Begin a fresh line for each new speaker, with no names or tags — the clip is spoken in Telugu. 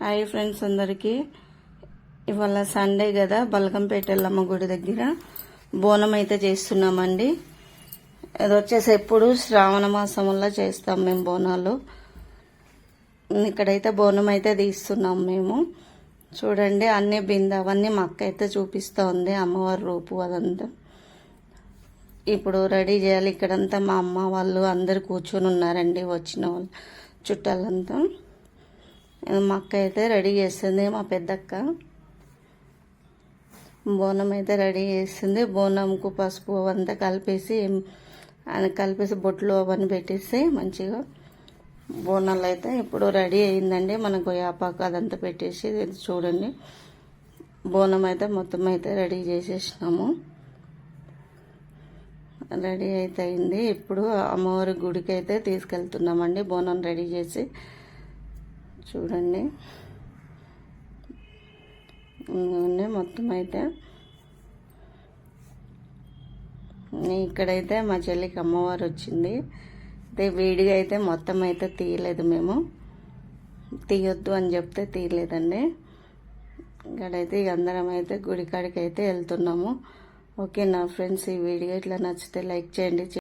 హాయ్ ఫ్రెండ్స్ అందరికీ. ఇవాళ సండే కదా బల్కంపేట ఎల్లమ్మ గుడి దగ్గర బోనం అయితే చేస్తున్నామండి. అది వచ్చేసి ఎప్పుడు శ్రావణ మాసంలో చేస్తాం మేము బోనాలు. ఇక్కడైతే బోనం అయితే తీస్తున్నాం మేము. చూడండి అన్ని బింద అవన్నీ మా అక్క అయితే చూపిస్తూ ఉంది అమ్మవారి రూపు అదంతా. ఇప్పుడు రెడీ చేయాలి. ఇక్కడంతా మా అమ్మ వాళ్ళు అందరు కూర్చొని ఉన్నారండి వచ్చిన వాళ్ళు చుట్టాలంతా. మా అక్క అయితే రెడీ చేస్తుంది మా పెద్దక్క. బోనం అయితే రెడీ చేస్తుంది. బోనంకు పసుపు అవంతా కలిపేసి అది కలిపేసి బొట్లు అవన్నీ పెట్టేసి మంచిగా బోనాలు అయితే ఇప్పుడు రెడీ అయిందండి. మనకు యాపాకు అదంతా పెట్టేసి చూడండి. బోనం అయితే మొత్తం అయితే రెడీ చేసేసినాము. రెడీ అయితే అయింది. ఇప్పుడు అమ్మవారి గుడికి అయితే తీసుకెళ్తున్నామండి. బోనం రెడీ చేసి చూడండి. మొత్తం అయితే. ఇక్కడైతే మా చెల్లికి అమ్మవారు వచ్చింది. అయితే వేడిగా అయితే మొత్తం అయితే తీయలేదు మేము. తీయొద్దు అని చెప్తే తీయలేదండి. ఇక్కడైతే ఇక అందరం అయితే గుడి కాడికి అయితే వెళ్తున్నాము. ఓకే నా ఫ్రెండ్స్ ఈ వీడియో ఇట్లా నచ్చితే లైక్ చేయండి